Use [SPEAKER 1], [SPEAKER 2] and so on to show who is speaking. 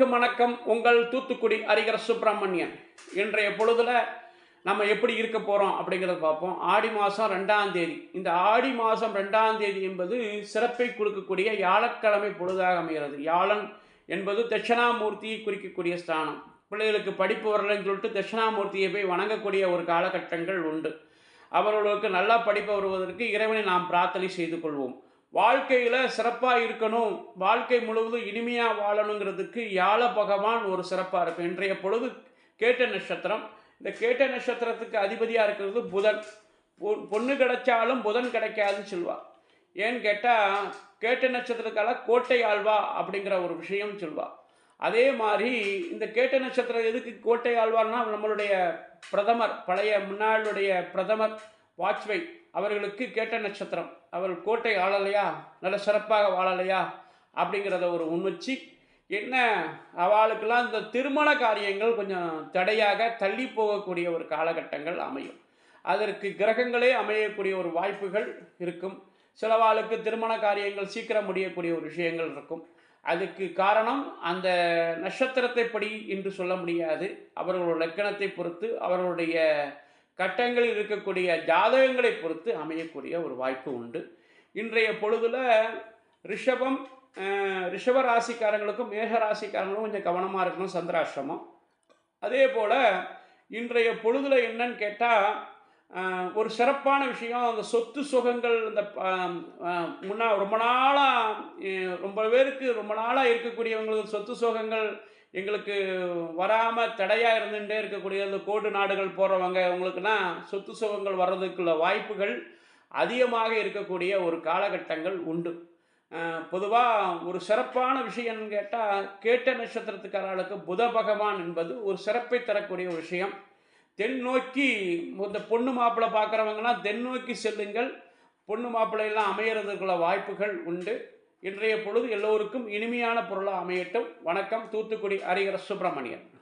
[SPEAKER 1] அனைவருக்கும் வணக்கம். உங்கள் தூத்துக்குடி அறிகர சுப்பிரமணியன். இன்றைய பொழுதில் நம்ம எப்படி இருக்க போகிறோம் அப்படிங்கிறத பார்ப்போம். ஆடி மாதம் ரெண்டாம் தேதி. இந்த ஆடி மாதம் ரெண்டாம் தேதி என்பது சிறப்பை கொடுக்கக்கூடிய வியாழக்கிழமை பொழுதாக அமைகிறது. யாழன் என்பது தட்சிணாமூர்த்தியை குறிக்கக்கூடிய ஸ்தானம். பிள்ளைகளுக்கு படிப்பு வரலைன்னு சொல்லிட்டு தட்சிணாமூர்த்தியை போய் வணங்கக்கூடிய ஒரு காலகட்டங்கள் உண்டு. அவர்களுக்கு நல்லா படிப்பு வருவதற்கு இறைவனை நாம் பிரார்த்தனை செய்து கொள்வோம். வாழ்க்கையில் சிறப்பாக இருக்கணும். வாழ்க்கை முழுவதும் இனிமையாக வாழணுங்கிறதுக்கு யாழ பகவான் ஒரு சிறப்பாக இருக்கும் இன்றைய பொழுது கேட்ட நட்சத்திரம். இந்த கேட்ட நட்சத்திரத்துக்கு அதிபதியாக இருக்கிறது புதன். பொ- பொண்ணு கிடைச்சாலும் புதன் கிடைக்காதுன்னு சொல்லுவாள் ஏன்னு கேட்டால் கேட்ட நட்சத்திரத்துக்கால கோட்டை ஆழ்வா அப்படிங்கிற ஒரு விஷயம் சொல்லுவாள் அதே மாதிரி இந்த கேட்ட நட்சத்திரம் எதுக்கு கோட்டை ஆழ்வார்னா நம்மளுடைய பிரதமர் பழைய முன்னாளுடைய பிரதமர் வாஜ்பாய். அவர்களுக்கு கேட்ட நட்சத்திரம். அவர்கள் கோட்டை ஆளலையா? நல்ல சிறப்பாக வாழலையா? அப்படிங்கிறத ஒரு முன்வச்சு என்ன? அவளுக்கெல்லாம் இந்த திருமண காரியங்கள் கொஞ்சம் தடையாக தள்ளி போகக்கூடிய ஒரு காலகட்டங்கள் அமையும். அதற்கு கிரகங்களே அமையக்கூடிய ஒரு வாய்ப்புகள் இருக்கும். சிலவாளுக்கு திருமண காரியங்கள் சீக்கிரம் முடியக்கூடிய ஒரு விஷயங்கள் இருக்கும். அதுக்கு காரணம் அந்த நட்சத்திரத்தை படி என்று சொல்ல முடியாது. அவர்களோட லக்கணத்தை பொறுத்து அவர்களுடைய கட்டங்களில் இருக்கக்கூடிய ஜாதகங்களை பொறுத்து அமையக்கூடிய ஒரு வாய்ப்பு உண்டு. இன்றைய பொழுதுல ரிஷபம் ரிஷப ராசிக்காரங்களுக்கும் மேக ராசிக்காரங்களும் கொஞ்சம் கவனமாக இருக்கணும் சந்திராசிரமம் அதே போல் இன்றைய பொழுதுல என்னன்னு கேட்டால் ஒரு சிறப்பான விஷயம் அந்த சொத்து சுகங்கள் இந்த முன்னா ரொம்ப நாளாக ரொம்ப பேருக்கு ரொம்ப நாளாக இருக்கக்கூடியவங்களுக்கு சொத்து சுகங்கள் எங்களுக்கு வராமல் தடையாக இருந்துகிட்டே இருக்கக்கூடிய இந்த கோடு நாடுகள் போகிறவங்க உங்களுக்குன்னா சொத்து சுகங்கள் வர்றதுக்குள்ள வாய்ப்புகள் அதிகமாக இருக்கக்கூடிய ஒரு காலகட்டங்கள் உண்டு. பொதுவாக ஒரு சிறப்பான விஷயம்னு கேட்டால் கேட்ட நட்சத்திரத்துக்காரர்களுக்கு புத பகவான் என்பது ஒரு சிறப்பை தரக்கூடிய ஒரு விஷயம். தென் நோக்கி இந்த பொண்ணு மாப்பிள்ளை பார்க்குறவங்கலாம் தென் நோக்கி செல்லுங்கள். பொண்ணு மாப்பிள்ளையெல்லாம் அமையறதுக்குள்ள வாய்ப்புகள் உண்டு. இன்றைய பொழுது எல்லோருக்கும் இனிமையான பொருளாக அமையட்டும். வணக்கம். தூத்துக்குடி ஹரிஹர சுப்பிரமணியன்.